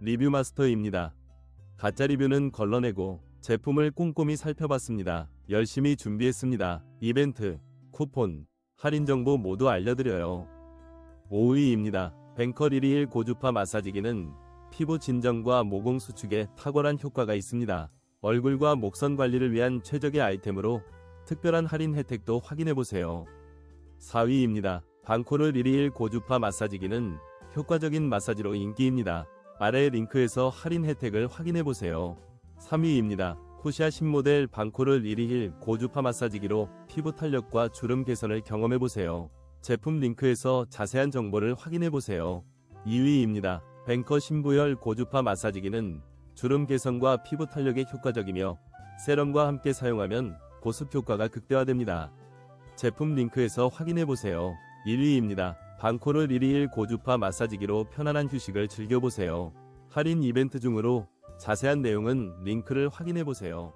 리뷰 마스터입니다. 가짜 리뷰는 걸러내고 제품을 꼼꼼히 살펴봤습니다. 열심히 준비했습니다. 이벤트, 쿠폰, 할인 정보 모두 알려드려요. 5위입니다. 뱅커 리리일 고주파 마사지기는 피부 진정과 모공 수축에 탁월한 효과가 있습니다. 얼굴과 목선 관리를 위한 최적의 아이템으로 특별한 할인 혜택도 확인해보세요. 4위입니다. 방코르 리리일 고주파 마사지기는 효과적인 마사지로 인기입니다. 아래 링크에서 할인 혜택을 확인해보세요. 3위입니다. 코시아 신모델 방코르 리리힐 고주파 마사지기로 피부 탄력과 주름 개선을 경험해보세요. 제품 링크에서 자세한 정보를 확인해보세요. 2위입니다. 뱅커 신부열 고주파 마사지기는 주름 개선과 피부 탄력에 효과적이며 세럼과 함께 사용하면 보습 효과가 극대화됩니다. 제품 링크에서 확인해보세요. 1위입니다. 방코르 리리일 고주파 마사지기로 편안한 휴식을 즐겨보세요. 할인 이벤트 중으로 자세한 내용은 링크를 확인해보세요.